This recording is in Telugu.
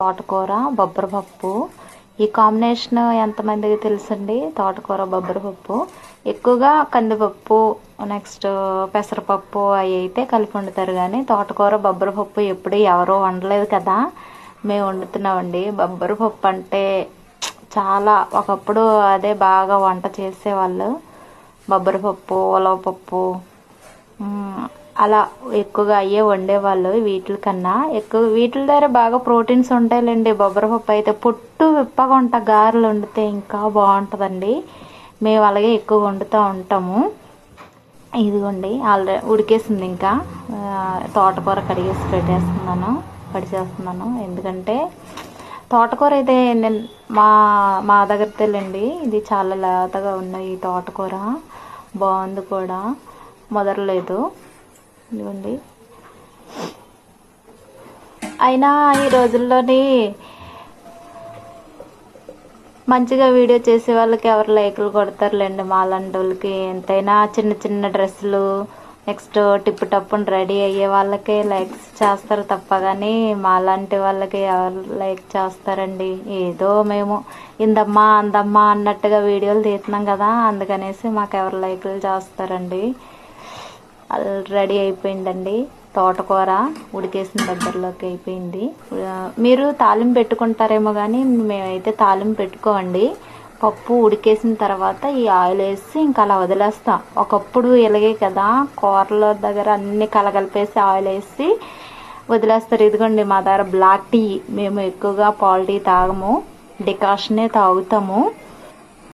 తోటకూర బొబ్బరపప్పు ఈ కాంబినేషన్ ఎంతమందికి తెలుసండి? తోటకూర బొబ్బరపప్పు ఎక్కువగా కందిపప్పు నెక్స్ట్ పెసరపప్పు అవి అయితే కలిపి వండుతారు కానీ తోటకూర బొబ్బరపప్పు ఎప్పుడు ఎవరూ వండలేదు కదా. మేము వండుతున్నామండి. బొబ్బరపప్పు అంటే చాలా ఒకప్పుడు అదే బాగా వంట చేసేవాళ్ళు. బొబ్బరపప్పు ఉలవపప్పు అలా ఎక్కువగా అయ్యే వండేవాళ్ళు వీటి కన్నా ఎక్కువ వీటి దగ్గర బాగా ప్రోటీన్స్ ఉంటాయిలేండి. బొబ్బరపప్పు అయితే పుట్టు విప్పగా ఉంట గారెలు వండితే ఇంకా బాగుంటుందండి. మేము అలాగే ఎక్కువ వండుతూ ఉంటాము. ఇదిగోండి ఆల్రెడీ ఉడికేసింది ఇంకా. తోటకూర కడిగేసి పెట్టేస్తున్నాను కడిచేస్తున్నాను. ఎందుకంటే తోటకూర అయితే నేను మా మా దగ్గర తెలియండి ఇది చాలా లేతగా ఉన్నాయి ఈ తోటకూర. బాగుంది కూడా. మొదలలేదు ఇదిగోండి అయినా ఈ రోజుల్లోని మంచిగా వీడియో చేసే వాళ్ళకి ఎవరు లైకులు కొడతారులేండి మాలాంటి వాళ్ళకి ఎంతైనా చిన్న చిన్న డ్రెస్సులు నెక్స్ట్ టిప్పు టప్పుని రెడీ అయ్యే వాళ్ళకే లైక్స్ చేస్తారు తప్ప కానీ మాలాంటి వాళ్ళకి ఎవరు లైక్ చేస్తారండి? ఏదో మేము ఇందమ్మా అందమ్మా అన్నట్టుగా వీడియోలు తీస్తున్నాం కదా అందుకనేసి మాకు ఎవరు లైకులు చేస్తారండి? రెడీ అయిపోయిందండి. తోటకూర ఉడికేసిన దగ్గరలోకి అయిపోయింది. మీరు తాలింపు పెట్టుకుంటారేమో కానీ మేమైతే తాలింపు పెట్టుకోండి పప్పు ఉడికేసిన తర్వాత ఈ ఆయిల్ వేసి ఇంకా అలా వదిలేస్తాం. ఒకప్పుడు ఇలాగే కదా కూరల దగ్గర అన్ని కలగలిపేసి ఆయిల్ వేసి వదిలేస్తారు. ఇదిగోండి మా దగ్గర బ్లాక్ టీ మేము ఎక్కువగా పాల్ టీ తాగము. డికాషనే తాగుతాము.